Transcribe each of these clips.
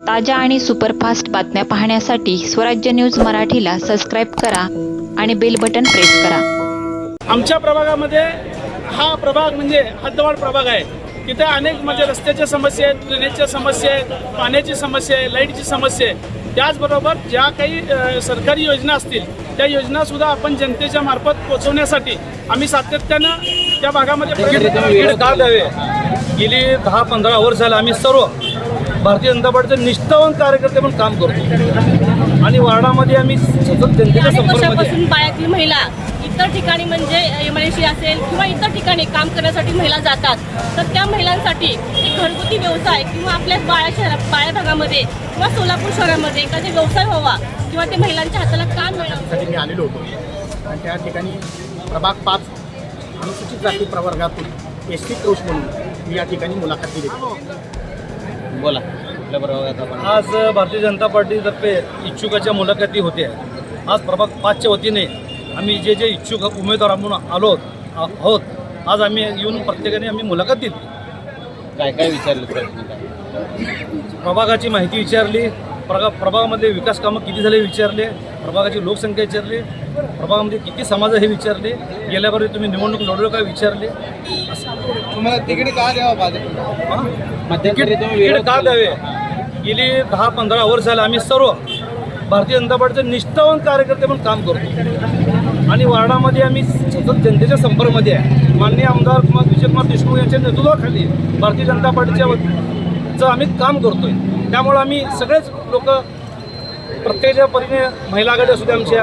ताज्या आणि सुपरफास्ट बातम्या पाहण्यासाठी स्वराज्य न्यूज मराठीला सबस्क्राईब करा आणि बेल बटन प्रेस करा. आमच्या प्रभागामध्ये हा प्रभाग म्हणजे हद्दवाड प्रभाग आहे. तिथे अनेक म्हणजे रस्त्याच्या समस्या आहेत ड्रेनेजच्या समस्या आहेत पाण्याची समस्या आहे लाईटची समस्या आहे. त्याचबरोबर ज्या काही सरकारी योजना असतील त्या योजनासुद्धा आपण जनतेच्या मार्फत पोहोचवण्यासाठी आम्ही सातत्यानं त्या भागामध्ये गेली दहा पंधरा वर्ष झाले आम्ही सर्व भारतीय जनता पार्टीचे निष्ठावान कार्यकर्ते पण काम करतो. आणि वार्डामध्ये आम्ही सतत जनतेच्या बाळ्यातील महिला इतर ठिकाणी म्हणजे एम आय सी असेल किंवा इतर ठिकाणी काम करण्यासाठी महिला जातात तर त्या महिलांसाठी एक घरगुती व्यवसाय किंवा आपल्या बाळ्या शहरात बाळ्या भागामध्ये किंवा सोलापूर शहरामध्ये एखादा व्यवसाय व्हावा किंवा ते महिलांच्या हाताला काम मिळावं? मी आलेलो होतो. आणि त्या ठिकाणी प्रभाग पाच अनुसूचित जाती प्रवर्गातून एस टी क्रोश म्हणून मी या ठिकाणी मुलाखत दिली. बोला. आज भारतीय जनता पार्टीतर्फे इच्छुकाच्या मुलाखती होत्या. आज प्रभाग पाचच्या वतीने आम्ही जे जे इच्छुक उमेदवार म्हणून आलो आहोत आज आम्ही येऊन प्रत्येकाने आम्ही मुलाखत दिली. काय काय विचारलं प्रश्न काय? प्रभागाची माहिती विचारली प्रगा प्रभागामध्ये विकास कामं किती झाले विचारले प्रभागाची लोकसंख्या विचारली प्रभागामध्ये किती समाज आहे हे विचारले गेल्यावर तुम्ही निवडणूक लढवलं काय विचारले? तुम्हाला का द्यावा तिकीट का. द्यावे? गेली दहा पंधरा वर्ष झाले आम्ही सर्व भारतीय जनता पार्टीचे निष्ठावान कार्यकर्ते पण काम करतो. आणि वार्डामध्ये आम्ही सतत जनतेच्या संपर्कामध्ये आहे. माननीय आमदार कुमार विजयकुमार देशमुख यांच्या नेतृत्वाखाली भारतीय जनता पार्टीच्या आम्ही काम करतोय. त्यामुळे आम्ही सगळेच लोक प्रत्येकाच्या परीने महिला आघाडी असू दे आमच्या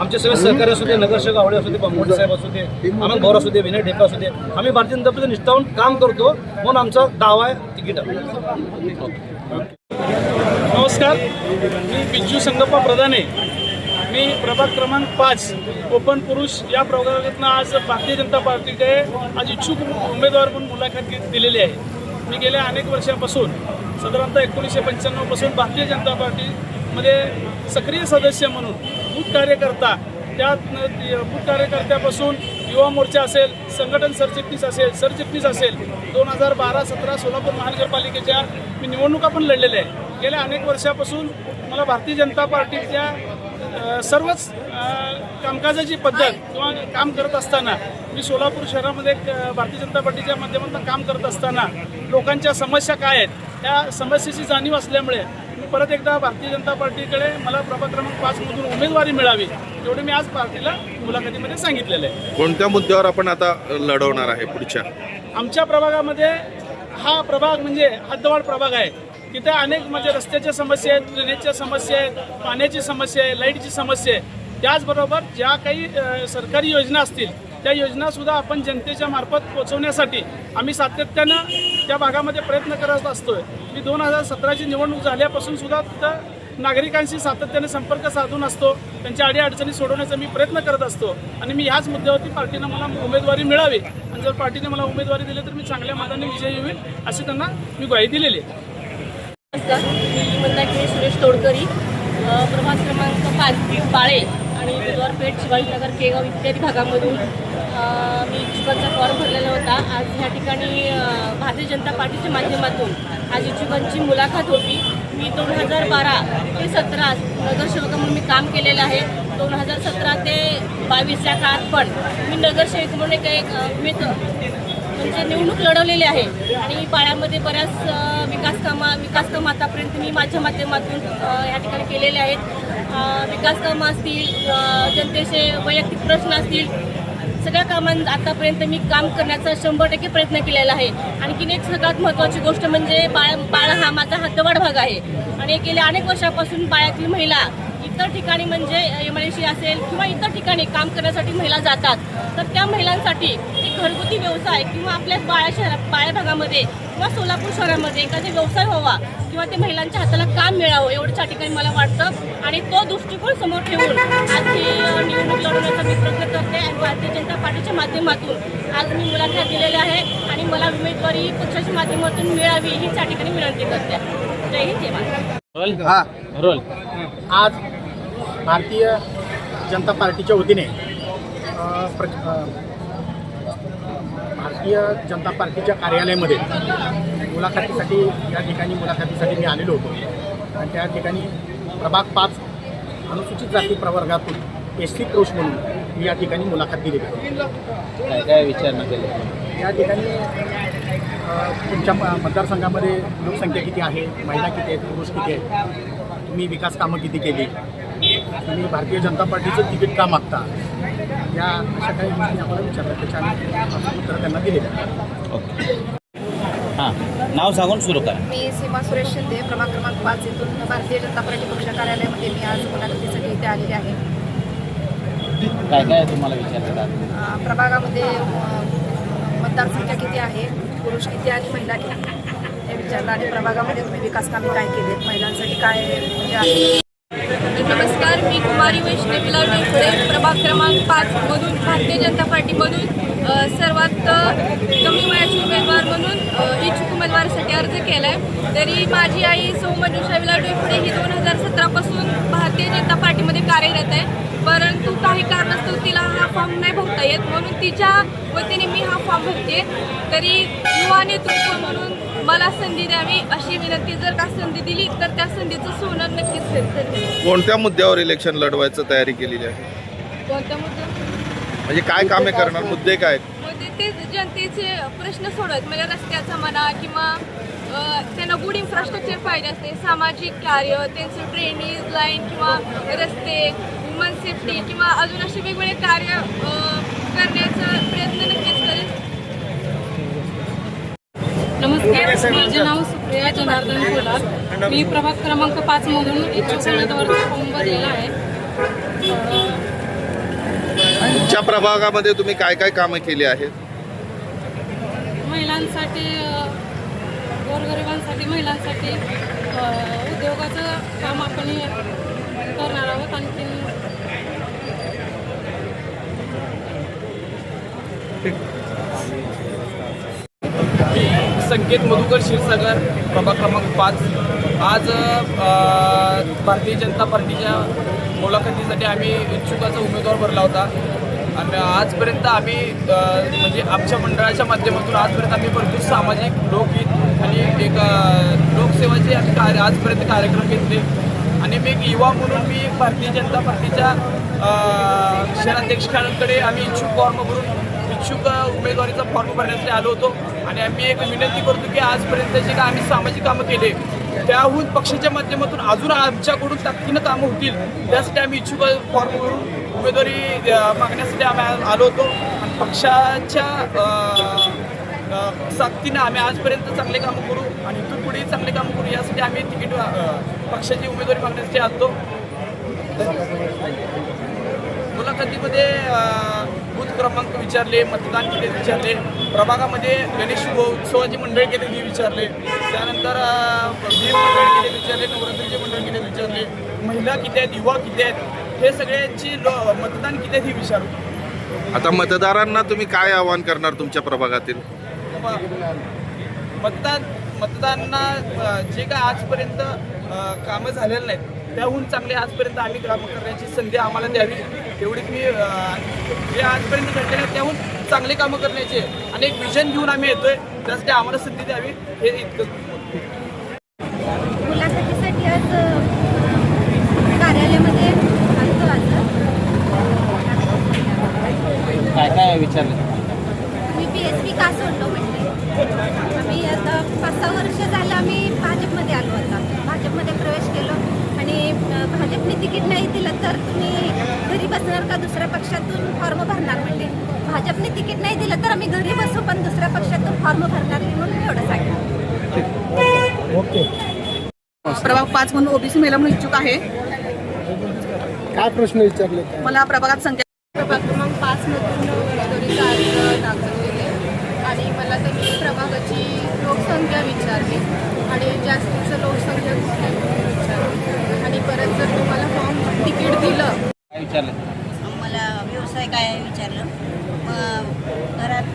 आमचे सगळे सहकारी असू दे नगरसेवक आवडे असू दे बांबोडे साहेब असू दे आनंद भाऊ असू दे विनय ढेपा असू दे आम्ही भारतीय जनता पार्टीचं निष्ठावून काम करतो म्हणून आमचा दावा आहे तिकीट नमस्कार मी बिज्जू संगप्पा प्रधाने. मी प्रभाग क्रमांक पाच कोकण पुरुष या प्रभागातनं आज भारतीय जनता पार्टीचे आज इच्छुक उमेदवार म्हणून मुलाखत घेत दिलेली आहे. मी गेल्या अनेक वर्षापासून साधारणतः एकोणीसशे पंच्याण्णवपासून भारतीय जनता पार्टी मध्ये सक्रिय सदस्य म्हणून बूथ कार्यकर्ता त्यात बूथ कार्यकर्त्यापासून युवा मोर्चा असेल संघटन सरचिटणीस असेल सरचिटणीस असेल दोन हजार बारा सतरा सोलापूर महानगरपालिकेच्या मी निवडणुका पण लढलेल्या आहे गेल्या अनेक वर्षापासून मला भारतीय जनता पार्टीच्या सर्वच कामकाजाची पद्धत किंवा काम करत असताना मी सोलापूर शहरामध्ये भारतीय जनता पार्टीच्या माध्यमातून काम करत असताना लोकांच्या समस्या काय आहेत त्या समस्येची जाणीव असल्यामुळे परत एकदा भारतीय जनता पार्टीकडे मला प्रभाग क्रमांक पाचमधून उमेदवारी मिळावी एवढे मी आज पार्टीला मुलाखतीमध्ये सांगितलेलं आहे. कोणत्या मुद्द्यावर आपण आता लढवणार आहे पुढच्या? आमच्या प्रभागामध्ये हा प्रभाग म्हणजे हद्दवाड प्रभाग आहे. तिथे अनेक म्हणजे रस्त्याच्या समस्या आहेत ड्रेनेजच्या समस्या आहेत पाण्याची समस्या आहे लाईटची समस्या आहे. त्याचबरोबर ज्या काही सरकारी योजना असतील त्या योजनासुद्धा आपण जनतेच्या मार्फत पोहोचवण्यासाठी आम्ही सातत्यानं त्या भागामध्ये प्रयत्न करत असतोय. मी दोन हजार सतराची निवडणूक झाल्यापासून सुद्धा तिथं नागरिकांशी सातत्याने संपर्क साधून असतो. त्यांच्या अडीअडचणी सोडवण्याचा मी प्रयत्न करत असतो. आणि मी ह्याच मुद्द्यावरती पार्टीनं मला उमेदवारी मिळावी. आणि जर पार्टीने मला उमेदवारी दिली तर मी चांगल्या मताने विजयी होईल अशी त्यांना मी ग्वाही दिलेली आहे. नमस्कार. मी मंदाकिनी सुरेश तोडकरी प्रवास क्रमांक पाच बाळे. आणि बुधवारपेठ शिवाजीनगर केगाव इत्यादी भागामधून मी इच्छुकांचा फॉर्म भरलेला होता. आज ह्या ठिकाणी भारतीय जनता पार्टीच्या माध्यमातून आज इच्छुकांची मुलाखत होती. मी दोन हजार बारा ते सतरा नगरसेवक म्हणून मी काम केलेलं आहे. दोन हजार सतरा ते बावीस या काळात पण मी नगरसेवक म्हणून एक मी म्हणजे निवडणूक लढवलेली आहे आणि पाळ्यामध्ये बऱ्याच विकास कामा विकास कामं आतापर्यंत मी माझ्या माध्यमातून या ठिकाणी केलेले आहेत. विकास कामं असतील जनतेचे वैयक्तिक प्रश्न असतील सगळ्या कामांत आतापर्यंत मी काम करण्याचा शंभर टक्के प्रयत्न केलेला आहे. आणखीन एक सगळ्यात महत्त्वाची गोष्ट म्हणजे बाळ बाळ हा माझा हद्दवाड भाग आहे. आणि गेल्या अनेक वर्षापासून बाळ्यातील महिला इतर ठिकाणी म्हणजे एम आय सी असेल किंवा इतर ठिकाणी काम करण्यासाठी महिला जातात तर त्या महिलांसाठी एक घरगुती व्यवसाय किंवा आपल्या बाळ्या शहरात बाळ्या भागामध्ये किंवा सोलापूर शहरामध्ये एखादा व्यवसाय व्हावा किंवा ते महिलांच्या हाताला काम मिळावं एवढंच या ठिकाणी मला वाटतं. आणि तो दृष्टिकोन समोर ठेवून आज ही निवडणूक लढवण्याचा मी प्रयत्न करते आणि भारतीय जनता पार्टीच्या माध्यमातून आज मी मुलाखत दिलेली आहे आणि मला उमेदवारी पक्षाच्या माध्यमातून मिळावी हीच या ठिकाणी विनंती करते. जय हिंद जय हा. रोल आज भारतीय जनता पार्टीच्या वतीने प्र भारतीय जनता पार्टीच्या कार्यालयामध्ये मुलाखतीसाठी या ठिकाणी मुलाखतीसाठी मी आलेलो होतो. आणि त्या ठिकाणी प्रभाग पाच अनुसूचित जाती प्रवर्गातून एस सी पुरुष म्हणून मी या ठिकाणी मुलाखत दिली काय काय विचारणा केली या ठिकाणी तुमच्या म- मतदारसंघामध्ये लोकसंख्या किती आहे महिला किती आहेत पुरुष किती आहेत तुम्ही विकास कामं किती केली? तुम्ही भारतीय जनता पार्टीचं तिकीट का मागता? या अशा काही गोष्टी आम्हाला विचारल्या. त्याच्या आम्ही उत्तर त्यांना दिलेलं आहे हां. नाव सांगून सुरू करा. मी सीमा सुरेश शिंदे प्रभाग क्रमांक पाच येथून भारतीय जनता पार्टी पक्ष कार्यालयामध्ये मी आज मुलाखतीसाठी इथे आलेले आहे. काय काय तुम्हाला विचारलं अ, प्रभागामध्ये मतदारसंख्या किती आहे? पुरुष किती आणि महिला किती? हे विचारलं आणि प्रभागामध्ये तुम्ही विकास कामे काय केलीत? महिलांसाठी काय म्हणजे आहे? नमस्कार मी कुमारी वैष्णवीला डोईफळे प्रभाग क्रमांक पाच मधून भारतीय जनता पार्टीमधून सर्वात कमी वयाचे उमेदवार म्हणून इच्छुक उमेदवारासाठी अर्ज केला आहे तरी माझी आई सौ मंजुषा विला ही दोन हजार सतरापासून भारतीय जनता पार्टीमध्ये कार्यरत आहे. परंतु काही कारणास्तव तिला हा फॉर्म नाही भरता येत म्हणून तिच्या वतीने मी हा फॉर्म भरते तरी युवा नेतृत्व म्हणून मला संधी द्यावी अशी विनंती जर का संधी दिली तर त्या संधीचं सोनं नक्कीच करते कोणत्या मुद्द्यावर इलेक्शन लढवायचं तयारी केलेली आहे? कोणत्या मुद्दा? म्हणजे काय कामे करणार? मुद्दे काय म्हणजे ते जनतेचे प्रश्न सोडत म्हणजे रस्त्याचा म्हणा किंवा अ, त्यांना गुड इन्फ्रास्ट्रक्चर पाहिजे असते सामाजिक कार्य त्यांचं ड्रेनेज लाईन किंवा रस्ते वुमन सेफ्टी किंवा अजून असे वेगवेगळे कार्य अ, करण्याचा प्रयत्न नक्कीच करेल नमस्कार माझे नाव सुप्रिया जनार्दन कोलार मी प्रभाग क्रमांक पाच मधून इच्छुक उमेदवाराचा फॉर्म भरलेला आहे. तुमच्या प्रभागामध्ये तुम्ही काय काय कामं केली आहेत? महिलांसाठी गोरगरिबांसाठी महिलांसाठी उद्योगाचं काम आपण करणार आहोत. आणखीन संकेत मधुकर क्षीरसागर प्रभाग क्रमांक पाच. आज भारतीय जनता पार्टीच्या मुलाखतीसाठी आम्ही इच्छुकाचा उमेदवार भरला होता. आणि आजपर्यंत आम्ही म्हणजे आमच्या मंडळाच्या माध्यमातून आजपर्यंत आम्ही भरपूर सामाजिक लोकहित आणि एक लोकसेवाचे आम्ही कार्य आजपर्यंत कार्यक्रम घेतले. आणि मी एक युवा म्हणून मी भारतीय जनता पार्टीच्या शहराध्यक्षांकडे आम्ही इच्छुक फॉर्म भरून इच्छुक उमेदवारीचा फॉर्म भरण्यासाठी आलो होतो. आणि आम्ही एक विनंती करतो की आजपर्यंत जे का आम्ही सामाजिक कामं केले त्याहून पक्षाच्या माध्यमातून अजून आमच्याकडून ताकदीनं कामं होतील त्यासाठी आम्ही इच्छुक फॉर्म भरून उमेदवारी मागण्यासाठी आम्ही आलो होतो. आणि पक्षाच्या साथीनं सक्तीनं आम्ही आजपर्यंत चांगले कामं करू आणि इथून पुढे चांगले कामं करू यासाठी आम्ही तिकीट पक्षाची उमेदवारी मागण्यासाठी आलो मुलाखतीमध्ये बूथ क्रमांक विचारले मतदान किती विचारले. प्रभागामध्ये गणेश उत्सवाची मंडळ केले हे विचारले. त्यानंतर वीर मंडळ केले विचारले नवरात्रीचे मंडळ केले विचारले. महिला किती आहेत युवा किती आहेत हे सगळ्यांची लो मतदान किती आहेत हे विचारू. आता मतदारांना तुम्ही काय आवाहन करणार तुमच्या प्रभागातील? मतदान मतदारांना जे काय आजपर्यंत कामं झालेलं नाहीत त्याहून चांगले आजपर्यंत आम्ही कामं करण्याची संधी आम्हाला द्यावी. एवढीच मी जे आजपर्यंत घडलेले आहेत त्याहून चांगले कामं करण्याचे आणि एक विजन घेऊन आम्ही येतोय. त्यासाठी आम्हाला संधी द्यावी हे इतकं मुलाखतीसाठी आज अ, कार्यालयामध्ये काय काय विचारलं मी पी एस पी का सोडलो म्हटले आम्ही आता पाच सहा वर्ष झालं आम्ही भाजपमध्ये आलो आता भाजपमध्ये प्रवेश केलो आणि भाजपने तिकीट नाही दिलं तर तुम्ही घरी बसणार का दुसऱ्या पक्षातून फॉर्म भरणार म्हणले भाजपने तिकीट नाही दिलं तर आम्ही घरी बसू पण दुसऱ्या पक्षातून फॉर्म भरणार नाही म्हणून एवढं सांगितलं प्रभाग पाच म्हणून ओबीसी महिला म्हणून इच्छुक आहे. काय प्रश्न विचारले मला प्रभागात संख्या प्रभाग क्रमांक पाचमधून उमेदवारीचा अर्ज दाखल केले. आणि मला त्यांनी प्रभागाची लोकसंख्या विचारली आणि जास्तीचं लोकसंख्या कुठल्या विचारली. परत जर तुम्हाला फॉर्म तिकीट दिलं. काय विचारलं? मला व्यवसाय काय आहे विचारलं? मग घरात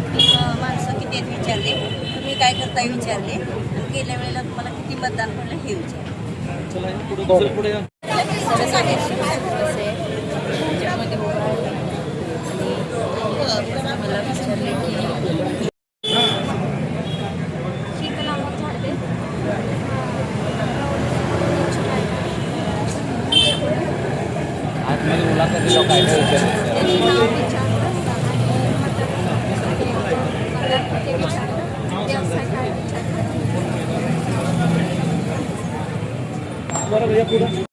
माणसं किती आहेत विचारले. तुम्ही काय करताय विचारले. आणि गेल्या वेळेला तुम्हाला किती मतदान पडलं हे विचारले. मला विचारले की शीतल अमोल झाडे इच्छुक आहे बरं मुलाखतीला काय काय